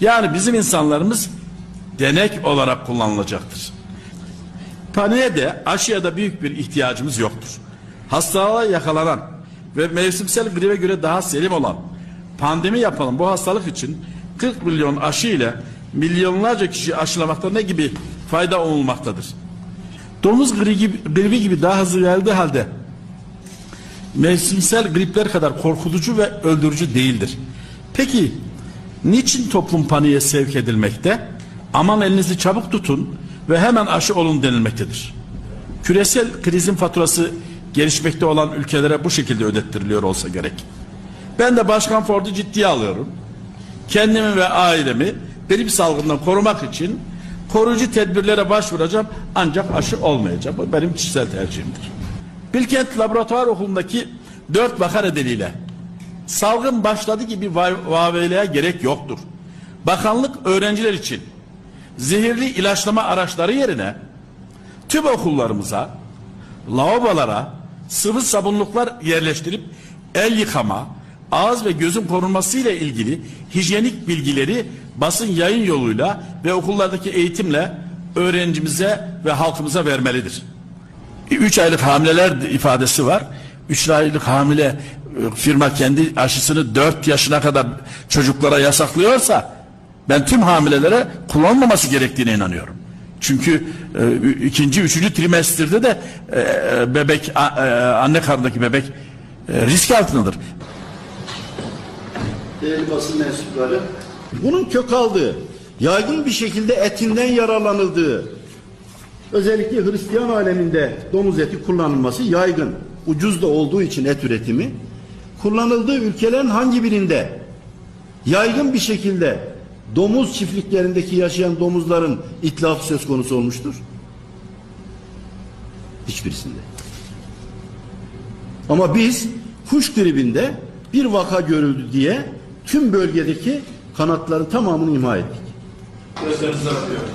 Yani bizim insanlarımız denek olarak kullanılacaktır. Paniğe de aşıya da büyük bir ihtiyacımız yoktur. Hastalığa yakalanan ve mevsimsel gribe göre daha selim olan pandemi yapılan bu hastalık için 40 milyon aşı ile milyonlarca kişi aşılamakta ne gibi fayda olmaktadır? Domuz gribi, gribi gibi daha hızlı yayıldığı halde mevsimsel gripler kadar korkutucu ve öldürücü değildir. Peki niçin toplum paniğe sevk edilmekte? Aman elinizi çabuk tutun ve hemen aşı olun denilmektedir. Küresel krizin faturası gelişmekte olan ülkelere bu şekilde ödettiriliyor olsa gerek. Ben de Başkan Ford'u ciddiye alıyorum. Kendimi ve ailemi grip salgından korumak için koruyucu tedbirlere başvuracağım ancak aşı olmayacak. Bu benim kişisel tercihimdir. Bilkent Laboratuvar Okulu'ndaki dört vaka nedeniyle salgın başladı gibi va- vaveleye gerek yoktur. Bakanlık öğrenciler için zehirli ilaçlama araçları yerine tüm okullarımıza, lavabolara sıvı sabunluklar yerleştirip el yıkama, ağız ve gözün korunması ile ilgili hijyenik bilgileri basın yayın yoluyla ve okullardaki eğitimle öğrencimize ve halkımıza vermelidir. 3 aylık hamileler ifadesi var. 3 aylık hamile firma kendi aşısını 4 yaşına kadar çocuklara yasaklıyorsa ben tüm hamilelere kullanmaması gerektiğine inanıyorum. Çünkü e, ikinci, üçüncü trimesterde de e, e, bebek, a- e, anne karnındaki bebek e, risk altındadır. değerli basın mensupları, bunun kök aldığı, yaygın bir şekilde etinden yararlanıldığı, özellikle Hristiyan aleminde domuz eti kullanılması yaygın, ucuz da olduğu için et üretimi, kullanıldığı ülkelerin hangi birinde yaygın bir şekilde domuz çiftliklerindeki yaşayan domuzların itlafı söz konusu olmuştur? Hiçbirisinde. Ama biz kuş gribinde bir vaka görüldü diye tüm bölgedeki kanatların tamamını imha ettik. Gözlerinize bakıyorum.